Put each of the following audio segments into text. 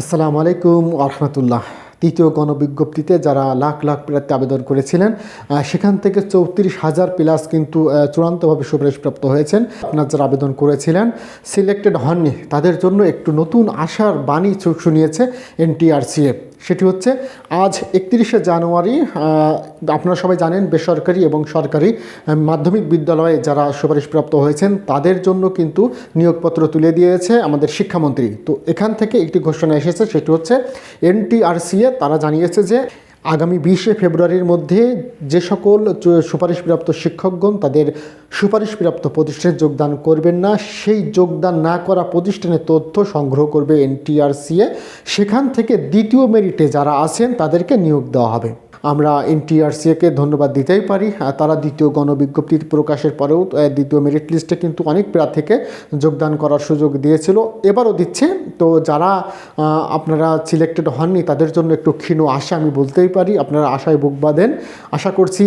আসসালামু আলাইকুম আরহামতুল্লাহ তৃতীয় গণবিজ্ঞপ্তিতে যারা লাখ লাখ প্রার্থী আবেদন করেছিলেন সেখান থেকে চৌত্রিশ হাজার প্লাস কিন্তু চূড়ান্তভাবে সুপারিশপ্রাপ্ত হয়েছেন। আপনার যারা আবেদন করেছিলেন, সিলেক্টেড হননি, তাদের জন্য একটু নতুন আশার বাণী শুনিয়েছে এনটিআরসিএ সেটি হচ্ছে আজ একত্রিশে জানুয়ারি আপনারা সবাই জানেন বেসরকারি এবং সরকারি মাধ্যমিক বিদ্যালয়ে যারা সুপারিশপ্রাপ্ত হয়েছেন তাদের জন্য কিন্তু নিয়োগপত্র তুলে দিয়েছে আমাদের শিক্ষামন্ত্রী। তো এখান থেকে একটি ঘোষণা এসেছে, সেটি হচ্ছে এনটিআরসিএ, তারা জানিয়েছে যে আগামী বিশে ফেব্রুয়ারির মধ্যে যে সকল সুপারিশপ্রাপ্ত শিক্ষকগণ তাদের সুপারিশপ্রাপ্ত প্রতিষ্ঠানে যোগদান করবেন না, সেই যোগদান না করা প্রতিষ্ঠানের তথ্য সংগ্রহ করবে এনটিআরসিএ। সেখান থেকে দ্বিতীয় মেরিটে যারা আছেন তাদেরকে নিয়োগ দেওয়া হবে। আমরা এনটিআরসিএকে ধন্যবাদ দিতেই পারি। তারা দ্বিতীয় গণবিজ্ঞপ্তি প্রকাশের পরেও দ্বিতীয় মেরিট লিস্টে কিন্তু অনেক প্রার্থীকে যোগদান করার সুযোগ দিয়েছিল। এবারও দিচ্ছে। তো যারা আপনারা সিলেক্টেড হননি, তাদের জন্য একটু ক্ষীণ আশা আমি বলতেই পারি। আপনারা আশায় বুক বাঁধেন। আশা করছি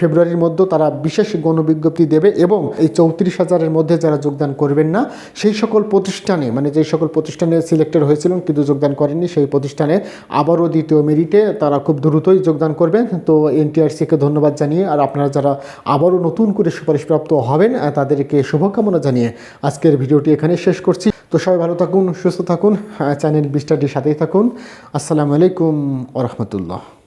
ফেব্রুয়ারির মধ্যে তারা বিশেষ গণবিজ্ঞপ্তি দেবে এবং এই চৌত্রিশ হাজারের মধ্যে যারা যোগদান করবেন না, সেই সকল প্রতিষ্ঠানে মানে যেই সকল প্রতিষ্ঠানে সিলেক্টেড হয়েছিলেন কিন্তু যোগদান করেননি, সেই প্রতিষ্ঠানে আবারও দ্বিতীয় মেরিটে তারা খুব দ্রুতই যোগদান করবেন। তো এনটিআরসিকে ধন্যবাদ জানিয়ে আর আপনারা যারা আবারও নতুন করে সুপারিশপ্রাপ্ত হবেন তাদেরকে শুভকামনা জানিয়ে আজকের ভিডিওটি এখানে শেষ করছি। তো সবাই ভালো থাকুন, সুস্থ থাকুন চ্যানেল বিস্টারটির সাথেই থাকুন। আসসালামু আলাইকুম ওরহমতুল্লাহ